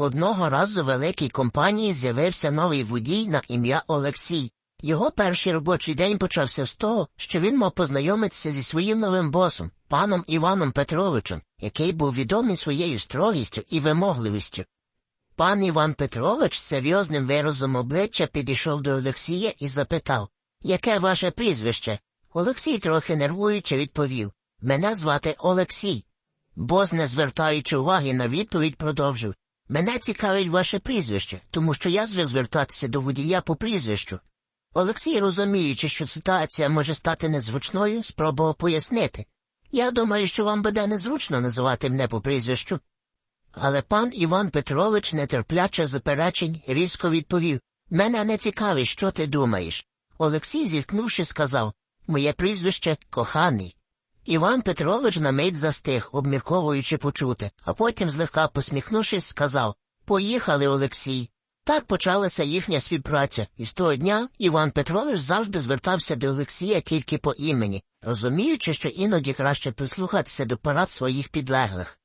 Одного разу в великій компанії з'явився новий водій на ім'я Олексій. Його перший робочий день почався з того, що він мав познайомитися зі своїм новим босом, паном Іваном Петровичем, який був відомий своєю строгістю і вимогливістю. Пан Іван Петрович з серйозним виразом обличчя підійшов до Олексія і запитав, яке ваше прізвище? Олексій, трохи нервуючи, відповів Мене звати Олексій. Бос, не звертаючи уваги на відповідь, продовжив Мене цікавить ваше прізвище, тому що я звик звертатися до водія по прізвищу. Олексій, розуміючи, що ситуація може стати незвичною, спробував пояснити. Я думаю, що вам буде незручно називати мене по прізвищу. Але пан Іван Петрович нетерпляче заперечень різко відповів Мене не цікавить, що ти думаєш. Олексій, зіткнувши, сказав Моє прізвище коханий. Іван Петрович на мить застиг, обмірковуючи почути, а потім, злегка посміхнувшись, сказав Поїхали, Олексій. Так почалася їхня співпраця, і з того дня Іван Петрович завжди звертався до Олексія тільки по імені, розуміючи, що іноді краще прислухатися до парад своїх підлеглих.